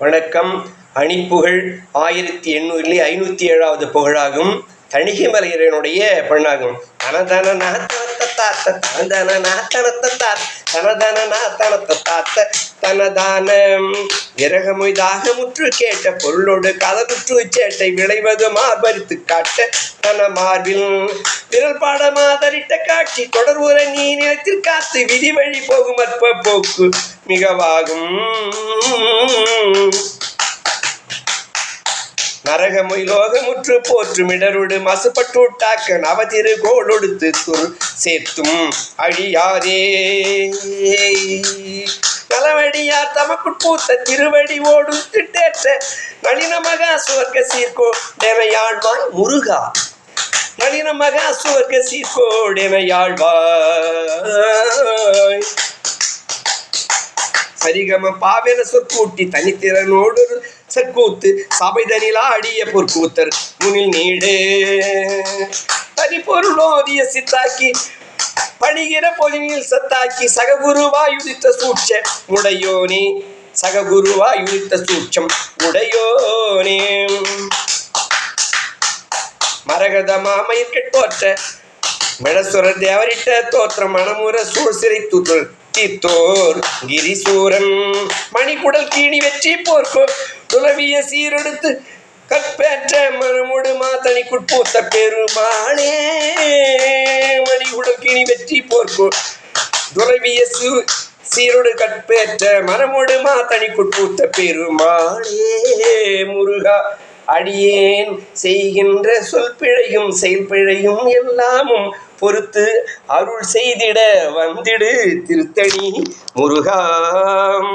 வணக்கம். அணிப்புகழ் ஆயிரத்தி எண்ணூறிலே ஐநூற்றி ஏழாவது புகழாகும். தணிகை மலையரனுடைய பெண்ணாகும். தனதன நாத்தனத்தாத்த தனதன நாத்தனத்தாத் தனதன தாத்த தனதான விரகமொய்தாக தாகமுற்று கேட்ட பொருளோடு கதமுற்று சேட்டை விளைவது மார்பரித்து காட்ட தன மார்பில் விரல் பாட மாதரிட்ட காட்சி தொடர்வுற நீ நிலத்தில் காத்து விதி வழி போகும் அற்ப போக்கு மிகவாகும். நரகமொய் லோகமுற்று போற்றும் இடருடு மசுப்பட்டுட்டாக்க நவதிரு கோளொடுத்து துர் சேர்த்தும் அழியாதே. நலவடியார் தமக்குட் பூத்த திருவடி ஓடு நளின மகா சுவர்க்க சீர்கோ டெமையாழ்வாய் முருகா. நளின மகா சுவர்க்க சீர்கோ சரிகம பாவென சொற்கூட்டி தனித்திறனோடு சற்கூத்து சபை தனிலா அடிய பொற்கூத்தர் முனில் நீடு. பரிபொருளோதிய சித்தாக்கி பணிகிற பொலினில் சத்தாக்கி சககுருவாயுதித்த சூட்ச உடையோனே. சககுருவாயுதித்த சூட்சம் உடையோனே. மரகத மாமயிர்கட் தோற்ற மெடசுரர் தேவரிட்ட தோற்ற மணமுற சூழ் சிறை தூற்றல் சித்தோர் கிரிசூரன். மணிக்குடல் கீணி வெற்றி போர்க்கோ. துளவிய சீரெடுத்து கற்பேற்ற மரமுடு மாத்தனி குட்பூத்த பெருமாளே மணிக்குடல் கீணி வெற்றி போர்க்கோ. துளவிய சு சீரோடு கற்பேற்ற மரமோடு மாத்தனி குட்பூத்த பெருமாளே முருகா அடியேன் செய்கின்ற சொல் பிழையும் செயல் எல்லாமும் பொறுத்து அருள் செய்திட வந்திடு திருத்தணி முருகாம்